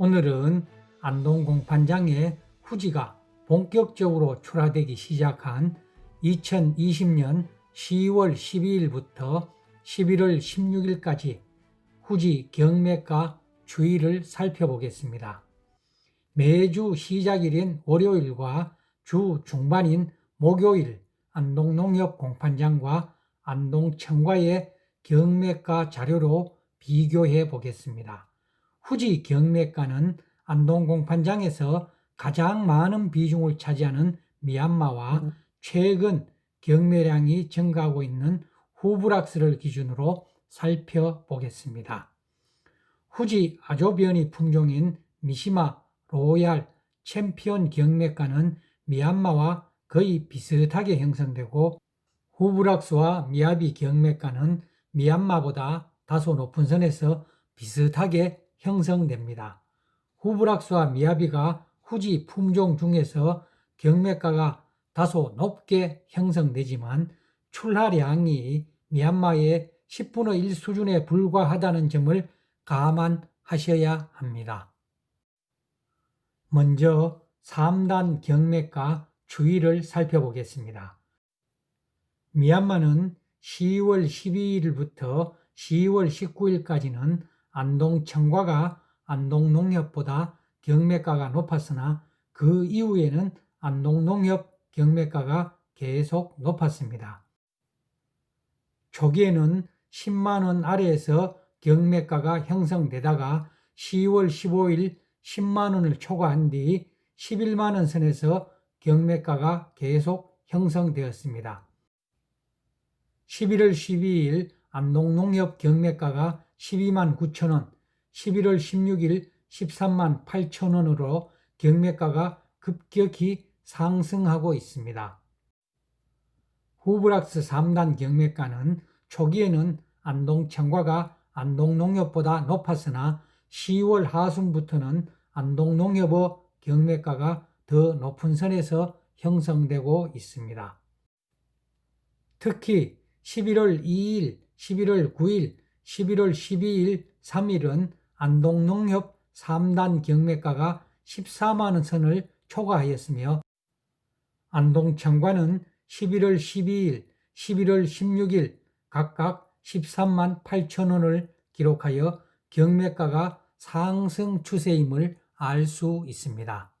오늘은 안동 공판장에 후지가 본격적으로 출하되기 시작한 2020년 10월 12일부터 11월 16일까지 후지 경매가 주의를 살펴보겠습니다. 매주 시작일인 월요일과 주 중반인 목요일 안동농협 공판장과 안동청과의 경매가 자료로 비교해 보겠습니다. 후지 경매가는 안동공판장에서 가장 많은 비중을 차지하는 미얀마와 최근 경매량이 증가하고 있는 후브락스를 기준으로 살펴보겠습니다. 후지 아조변이 품종인 미시마 로얄 챔피언 경매가는 미얀마와 거의 비슷하게 형성되고 후브락스와 미야비 경매가는 미얀마보다 다소 높은 선에서 비슷하게 형성됩니다. 후브락스와 미야비가 후지 품종 중에서 경매가가 다소 높게 형성되지만 출하량이 미얀마의 10분의 1 수준에 불과하다는 점을 감안하셔야 합니다. 먼저 3단 경매가 주의를 살펴보겠습니다. 미얀마는 10월 12일부터 10월 19일까지는 안동청과가 안동농협보다 경매가가 높았으나 그 이후에는 안동농협 경매가가 계속 높았습니다. 초기에는 10만원 아래에서 경매가가 형성되다가 10월 15일 10만원을 초과한 뒤 11만원 선에서 경매가가 계속 형성되었습니다. 11월 12일 안동농협 경매가가 12만 9천원, 11월 16일 13만 8천원으로 경매가가 급격히 상승하고 있습니다. 후브락스 3단 경매가는 초기에는 안동청과가 안동농협보다 높았으나 10월 하순부터는 안동농협의 경매가가 더 높은 선에서 형성되고 있습니다. 특히 11월 2일, 11월 9일, 11월 12일, 3일은 안동농협 3단 경매가가 14만원 선을 초과하였으며 안동청과는 11월 12일, 11월 16일 각각 13만 8천원을 기록하여 경매가가 상승 추세임을 알 수 있습니다.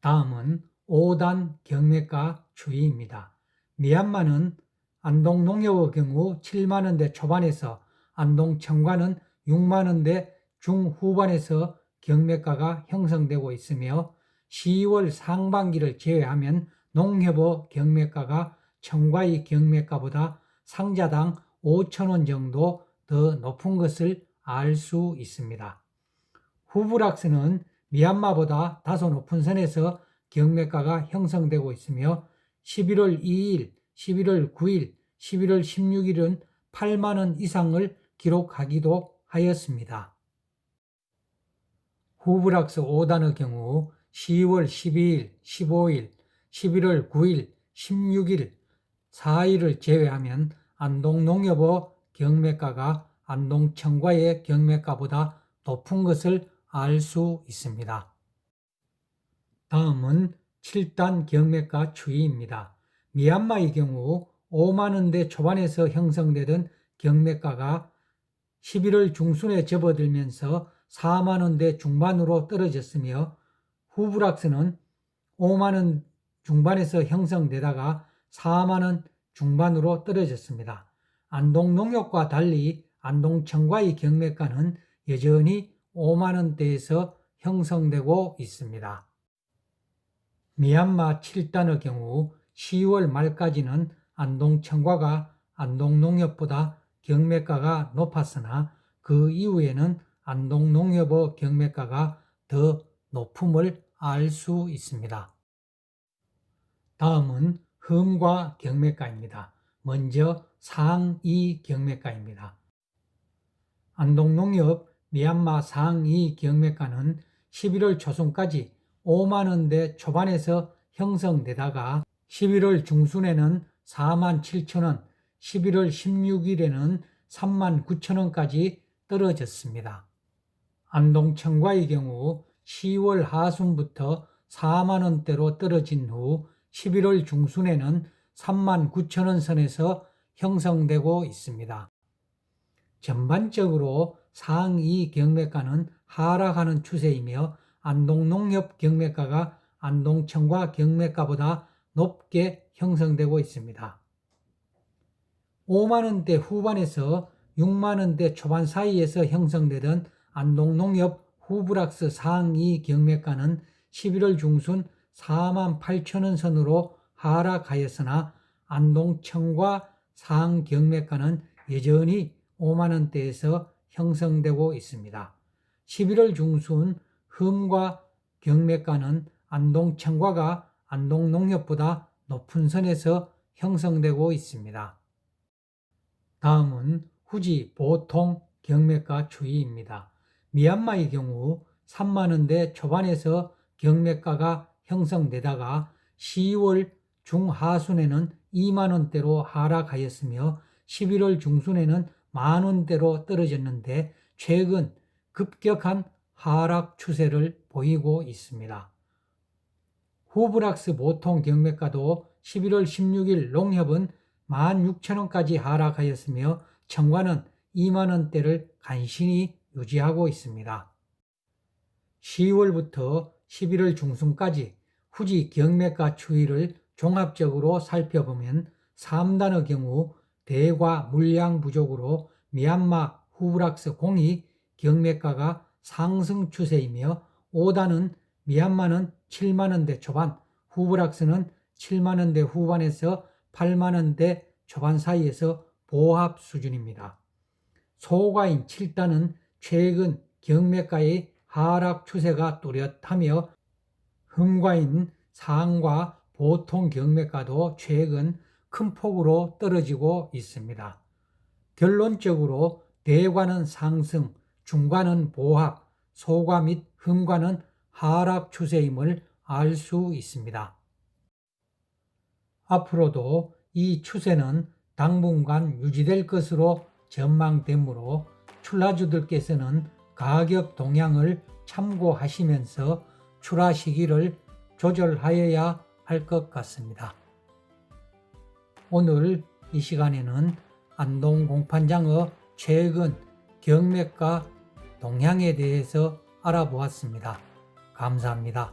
다음은 5단 경매가 추이입니다. 미얀마는 안동 농협의 경우 7만원대 초반에서 안동청과는 6만원대 중후반에서 경매가가 형성되고 있으며 10월 상반기를 제외하면 농협의 경매가가 청과의 경매가보다 상자당 5천원 정도 더 높은 것을 알 수 있습니다. 후브락스는 미얀마보다 다소 높은 선에서 경매가가 형성되고 있으며 11월 2일, 11월 9일, 11월 16일은 8만원 이상을 기록하기도 하였습니다. 후브락스 5단의 경우 10월 12일, 15일, 11월 9일, 16일, 4일을 제외하면 안동농협의 경매가가 안동청과의 경매가보다 높은 것을 알 수 있습니다. 다음은 7단 경매가 추이입니다. 미얀마의 경우 5만 원대 초반에서 형성되던 경매가가 11월 중순에 접어들면서 4만 원대 중반으로 떨어졌으며 후브락스는 5만 원 중반에서 형성되다가 4만 원 중반으로 떨어졌습니다. 안동농협과 달리 안동청과의 경매가는 여전히 5만 원대에서 형성되고 있습니다. 미얀마 7단의 경우 10월 말까지는 안동청과가 안동농협보다 경매가가 높았으나 그 이후에는 안동농협의 경매가가 더 높음을 알 수 있습니다. 다음은 흠과 경매가입니다. 먼저 상위 경매가입니다. 안동농협 미얀마 상위 경매가는 11월 초순까지 5만원대 초반에서 형성되다가 11월 중순에는 4만 7천원, 11월 16일에는 3만 9천원까지 떨어졌습니다. 안동청과의 경우 10월 하순부터 4만 원대로 떨어진 후 11월 중순에는 3만 9천 원 선에서 형성되고 있습니다. 전반적으로 상위 경매가는 하락하는 추세이며 안동농협 경매가가 안동청과 경매가보다 높게 형성되고 있습니다. 5만 원대 후반에서 6만 원대 초반 사이에서 형성되던 안동농협 후브락스 상위 경매가는 11월 중순 4만 8천 원 선으로 하락하였으나 안동청과 상 경매가는 여전히 5만 원대에서 형성되고 있습니다. 11월 중순 흠과 경매가는 안동청과가 안동 농협보다 높은 선에서 형성되고 있습니다. 다음은 후지 보통 경매가 추이입니다. 미얀마의 경우 3만원대 초반에서 경매가가 형성되다가 10월 중하순에는 2만원대로 하락하였으며 11월 중순에는 만원대로 떨어졌는데 최근 급격한 하락 추세를 보이고 있습니다. 후브락스 보통 경매가도 11월 16일 농협은 16,000원까지 하락하였으며 청과는 2만원대를 간신히 유지하고 있습니다. 10월부터 11월 중순까지 후지 경매가 추이를 종합적으로 살펴보면 3단의 경우 대과 물량 부족으로 미얀마 후브락스 공이 경매가가 상승 추세이며 5단은 미얀마는 7만원대 초반, 후브락스는 7만원대 후반에서 8만원대 초반 사이에서 보합 수준입니다. 소가인 7단은 최근 경매가의 하락 추세가 뚜렷하며 흠과인 상과 보통 경매가도 최근 큰 폭으로 떨어지고 있습니다. 결론적으로 대과는 상승, 중과는 보합, 소과 및 흠과는 하락 추세임을 알 수 있습니다. 앞으로도 이 추세는 당분간 유지될 것으로 전망되므로 출하주들께서는 가격 동향을 참고하시면서 출하 시기를 조절하여야 할 것 같습니다. 오늘 이 시간에는 안동 공판장의 최근 경매가 동향에 대해서 알아보았습니다. 감사합니다.